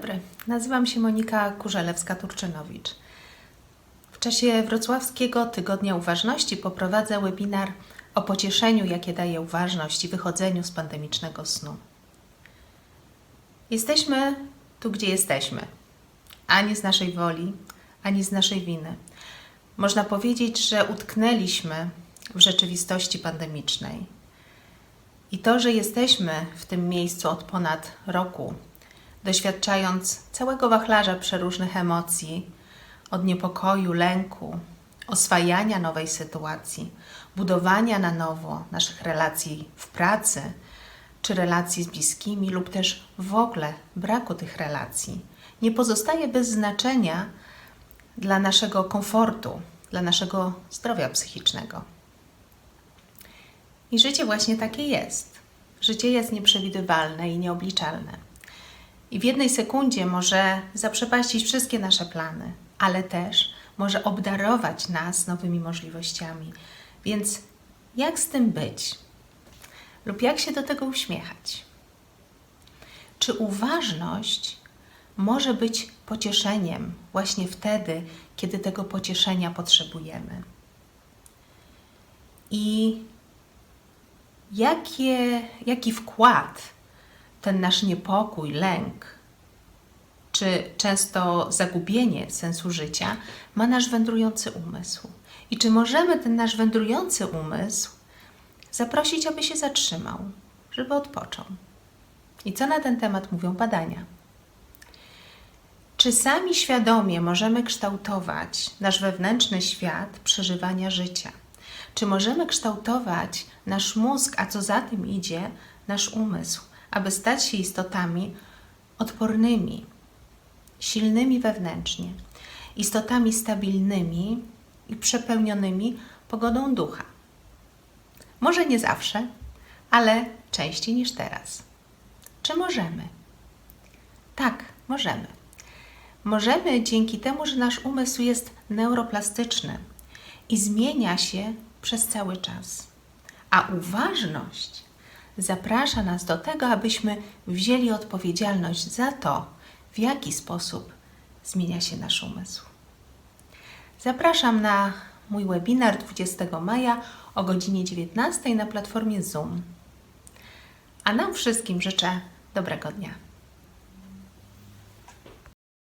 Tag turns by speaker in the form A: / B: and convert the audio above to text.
A: dobry. Nazywam się Monika Kurzelewska-Turczynowicz. W czasie Wrocławskiego Tygodnia Uważności poprowadzę webinar o pocieszeniu, jakie daje uważność i wychodzeniu z pandemicznego snu. Jesteśmy tu, gdzie jesteśmy. Ani z naszej woli, ani z naszej winy. Można powiedzieć, że utknęliśmy w rzeczywistości pandemicznej. I to, że jesteśmy w tym miejscu od ponad roku, doświadczając całego wachlarza przeróżnych emocji, od niepokoju, lęku, oswajania nowej sytuacji, budowania na nowo naszych relacji w pracy, czy relacji z bliskimi, lub też w ogóle braku tych relacji, nie pozostaje bez znaczenia dla naszego komfortu, dla naszego zdrowia psychicznego. I życie właśnie takie jest. Życie jest nieprzewidywalne i nieobliczalne. I w jednej sekundzie może zaprzepaścić wszystkie nasze plany, ale też może obdarować nas nowymi możliwościami. Więc jak z tym być? Lub jak się do tego uśmiechać? Czy uważność może być pocieszeniem właśnie wtedy, kiedy tego pocieszenia potrzebujemy? I jakie, jaki wkład ten nasz niepokój, lęk, czy często zagubienie sensu życia ma nasz wędrujący umysł? I czy możemy ten nasz wędrujący umysł zaprosić, aby się zatrzymał, żeby odpoczął? I co na ten temat mówią badania? Czy sami świadomie możemy kształtować nasz wewnętrzny świat przeżywania życia? Czy możemy kształtować nasz mózg, a co za tym idzie, nasz umysł, aby stać się istotami odpornymi, silnymi wewnętrznie, istotami stabilnymi i przepełnionymi pogodą ducha? Może nie zawsze, ale częściej niż teraz. Czy możemy? Tak, możemy. Możemy dzięki temu, że nasz umysł jest neuroplastyczny i zmienia się przez cały czas. A uważność zaprasza nas do tego, abyśmy wzięli odpowiedzialność za to, w jaki sposób zmienia się nasz umysł. Zapraszam na mój webinar 20 maja o godzinie 19 na platformie Zoom. A nam wszystkim życzę dobrego dnia.